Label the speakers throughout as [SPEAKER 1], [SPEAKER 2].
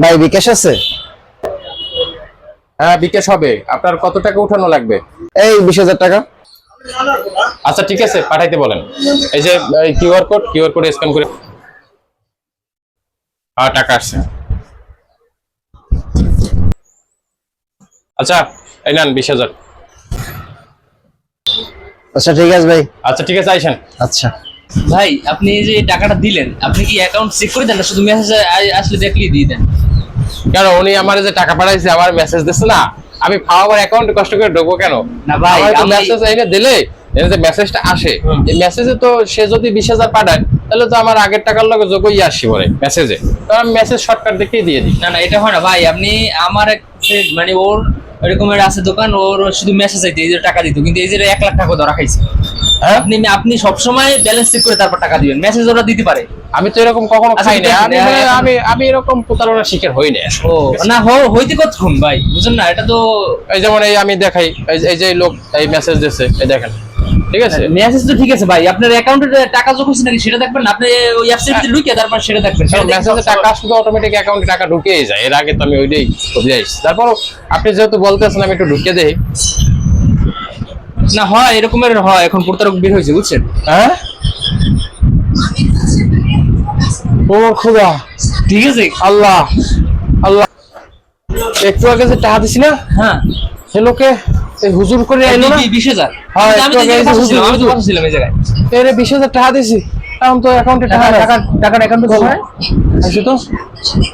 [SPEAKER 1] ভাই বিকাশ আছে?
[SPEAKER 2] হ্যাঁ বিকাশ হবে। আপনার কত টাকা উঠানো লাগবে?
[SPEAKER 1] এই বিশ হাজার টাকা।
[SPEAKER 2] আচ্ছা ঠিক আছে পাঠাইতে বলেন। এই যে QR code QR code scan করে হ্যাঁ টাকা আসছে। আচ্ছা এই নেন বিশ হাজার।
[SPEAKER 1] আচ্ছা ঠিক আছে ভাই।
[SPEAKER 2] আচ্ছা ঠিক আছে আইসেন।
[SPEAKER 1] আচ্ছা।
[SPEAKER 3] ভাই আপনি যে টাকাটা দিলেন আপনি কি অ্যাকাউন্ট চেক করে দেন না? শুধু মেসেজ আসলে দেখলেই দিয়ে দেন।
[SPEAKER 2] কেন উনি আমার যে টাকা পাঠাইছে আমার মেসেজ দিচ্ছে না? আমি আমার অ্যাকাউন্টে কষ্ট করে ঢুকবো কেন?
[SPEAKER 3] না ভাই, আমি-
[SPEAKER 2] মেসেজ এনে দিলে এনে যে মেসেজটা আসে এই মেসেজে তো সে যদি বিশ হাজার পাঠায় তাহলে তো আমার আগের টাকার লগে যোগই আসি পরে মেসেজে তো আমি মেসেজ শর্টকাট দেখেই দিয়ে দিই।
[SPEAKER 3] না না এটা হয় না ভাই আপনি আমার মানে ওর এরকমের আছে দোকান ওর শুধু মেসেজ আইতে এই যে টাকা দিত কিন্তু এই যে এক লাখ টাকা ধরা খাইছে? আপনি আপনি সবসময় ব্যালেন্স চেক করে তারপর টাকা দিবেন। মেসেজ ওরা দিতে পারে।
[SPEAKER 2] আমি তো এরকম কখনো
[SPEAKER 3] আচ্ছা,
[SPEAKER 2] খাই না আমি
[SPEAKER 3] হ্যাঁ,
[SPEAKER 2] আমি আমি এরকম প্রতারণার শিকার হই না
[SPEAKER 3] ও না হো হইতে কতক্ষণ ভাই? বুঝেন না এটা তো
[SPEAKER 2] এই যেমন এই আমি দেখাই এই যে- লোক এই মেসেজ দিচ্ছে এই দেখেন। ঠিক আছে?
[SPEAKER 3] মেসেজ তো ঠিক আছে ভাই। আপনার অ্যাকাউন্টে টাকা যোগ হচ্ছে নাকি সেটা দেখবেন? আপনি ওই অ্যাপসের ঢুকে তারপর সেটা দেখবেন।
[SPEAKER 2] মেসেজে টাকা আসলে অটোমেটিক অ্যাকাউন্টে টাকা ঢুকেই যায়। এর আগে তো আমি ওইটাই বুঝে তারপর আপনি যেহেতু বলতেছেন আমি একটু ঢুকে দেই।
[SPEAKER 3] না হয় এরকমের হয় এখন প্রতারক বের হয়েছে বুঝছেন?
[SPEAKER 2] হ্যাঁ? ও খোদা।
[SPEAKER 3] ঠিক আছে?
[SPEAKER 2] আল্লাহ আল্লাহ। একটু আগে যে টাকা দিছি না?
[SPEAKER 3] হ্যাঁ।
[SPEAKER 2] সে লোকে এই হুজুর করে আইলো না?
[SPEAKER 3] বিশ হাজার।
[SPEAKER 2] হ্যাঁ,
[SPEAKER 3] আমি
[SPEAKER 2] একটু আগে হুজুর-
[SPEAKER 3] ছিলাম এই জায়গায়।
[SPEAKER 2] এর বিশ হাজার টাকা দিছি। এখন তো অ্যাকাউন্টে টাকা
[SPEAKER 3] টাকা টাকার অ্যাকাউন্টে
[SPEAKER 2] আছে তো?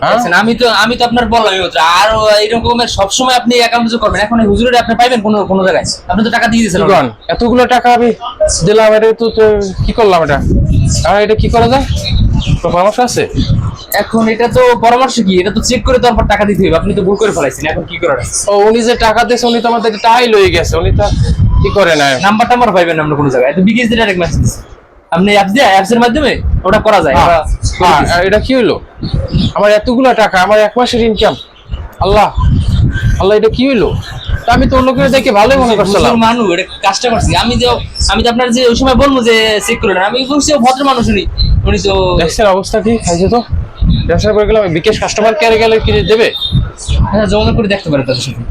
[SPEAKER 2] হ্যাঁ?
[SPEAKER 3] আচ্ছা, আমি তো আমি তো আপনার বললাম আর এরকমের সবসময় আপনি অ্যাকাউন্ট করবেন। এখন হুজুরের আপনি পাইবেন কোনো কোনো জায়গায়? আপনি তো টাকা দিয়ে দিয়েছেন
[SPEAKER 2] এতগুলো টাকা আমি দিলাম এটা তো কি করলাম এটা? আর এটা কি করা যায়? পরামর্শ আছে?
[SPEAKER 3] এখন এটা তো পরামর্শ কি? এটা তো চেক করে তারপর টাকা দিতে হবে। আপনি তো ভুল করে ফেলাইছেন। এখন কি করার আছে?
[SPEAKER 2] ও উনি যে টাকা দিয়েছে উনি তো আমাদের টাকাই লয়ে গেছে। উনি তো কি করে না
[SPEAKER 3] নাম্বার টাম্বার পাইবেন না আপনি কোনো জায়গায়। এটা দিয়ে ডাইরেক্ট মেসেজ আপনি অ্যাপস দিয়ে অ্যাপস এর মাধ্যমে ওটা করা যায়।
[SPEAKER 2] হ্যাঁ। আর এটা কি হইল? আমার এতগুলো টাকা আমার এক মাসের ইনকাম আল্লাহ আল্লাহ এটা কি হইল? তা আমি তো লোকের দেখে ভালোই মনে করছিলাম।
[SPEAKER 3] মানুষ এটা কাজটা করছি। আমি যে আমি তো আপনার যে ওই সময় বলব যে চেক করে আমি বলছি ভদ্র মানুষ উনি। উনি তো
[SPEAKER 2] দেখছেন অবস্থা কি? খাইছে তো? ব্যবসা করে গেলাম বিকেশ কাস্টমার কেয়ারে গেলে কি দেবে?
[SPEAKER 3] হ্যাঁ যোগাযোগ করে দেখতে পারে তাদের সাথে।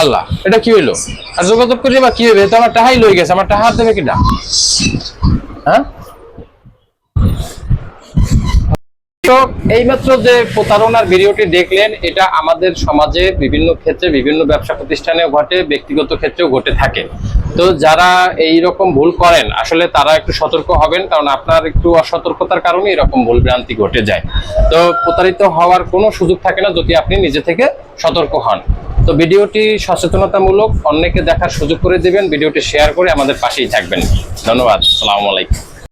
[SPEAKER 2] আল্লাহ এটা কি হইল? আর যোগাযোগ করে বা কি হবে? তো আমার টাহাই লই গেছে আমার টাহা দেবে কিনা? হ্যাঁ? তো এইমাত্র যে প্রতারণার ভিডিওটি দেখলেন, এটা আমাদের সমাজে বিভিন্ন ক্ষেত্রে, বিভিন্ন ব্যবসা প্রতিষ্ঠানে ঘটে, ব্যক্তিগত ক্ষেত্রেও ঘটে থাকে। তো যারা এই রকম ভুল করেন, আসলে তারা একটু সতর্ক হবেন, কারণ আপনার একটু অসতর্কতার কারণে এরকম ভুল ভ্রান্তি ঘটে যায়। তো প্রতারিত হওয়ার কোনো সুযোগ থাকে না যদি আপনি নিজে থেকে সতর্ক হন। তো ভিডিওটি সচেতনতামূলক, অন্যকে দেখার সুযোগ করে দেবেন, ভিডিওটি শেয়ার করে আমাদের পাশেই থাকবেন। ধন্যবাদ, সালামু আলাইকুম।